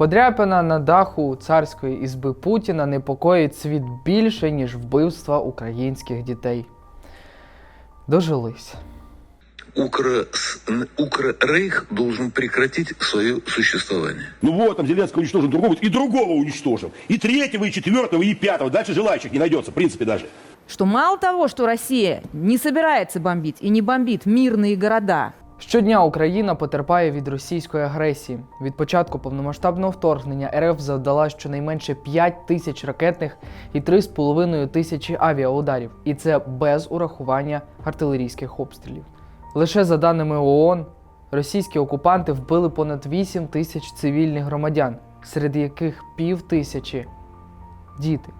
Подряпина на даху царської ізби Путіна непокоїть світ більше, ніж вбивства українських дітей. Дожились. Укр... Укррейх должен прекратить свое существование. Ну вот, там Зеленский уничтожил другого, и другого уничтожим. И третьего, и четвертого, и пятого. Дальше желающих не найдется, в принципе, даже. Что мало того, что Россия не собирается бомбить и не бомбит мирные города, Щодня Україна потерпає від російської агресії. Від початку повномасштабного вторгнення РФ завдала щонайменше 5 тисяч ракетних і 3,5 тисячі авіаударів, і це без урахування артилерійських обстрілів. Лише за даними ООН, російські окупанти вбили понад 8 тисяч цивільних громадян, серед яких пів тисячі діти.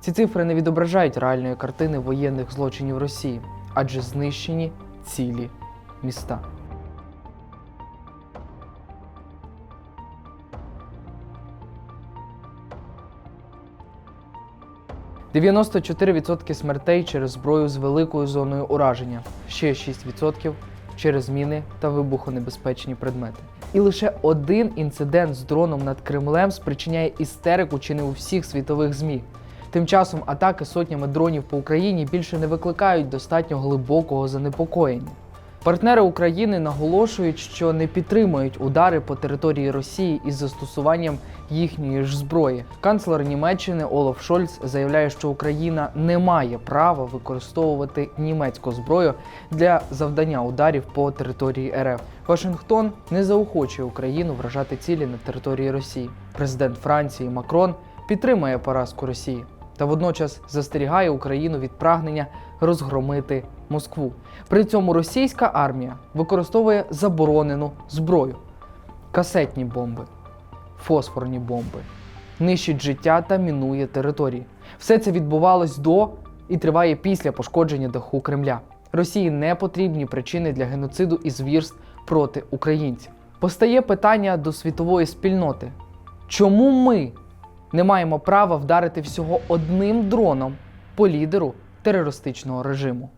Ці цифри не відображають реальної картини воєнних злочинів Росії, адже знищені цілі міста. – 94% смертей через зброю з великою зоною ураження, ще 6% через міни та вибухонебезпечні предмети. І лише один інцидент з дроном над Кремлем спричиняє істерику чи не у всіх світових ЗМІ. Тим часом атаки сотнями дронів по Україні більше не викликають достатньо глибокого занепокоєння. Партнери України наголошують, що не підтримують удари по території Росії із застосуванням їхньої ж зброї. Канцлер Німеччини Олаф Шольц заявляє, що Україна не має права використовувати німецьку зброю для завдання ударів по території РФ. Вашингтон не заохочує Україну вражати цілі на території Росії. Президент Франції Макрон підтримує поразку Росії та водночас застерігає Україну від прагнення розгромити Москву. При цьому російська армія використовує заборонену зброю: касетні бомби, фосфорні бомби, нищить життя та мінує території. Все це відбувалось до і триває після пошкодження даху Кремля. Росії не потрібні причини для геноциду і звірств проти українців. Постає питання до світової спільноти: чому ми не маємо права вдарити всього одним дроном по лідеру терористичного режиму?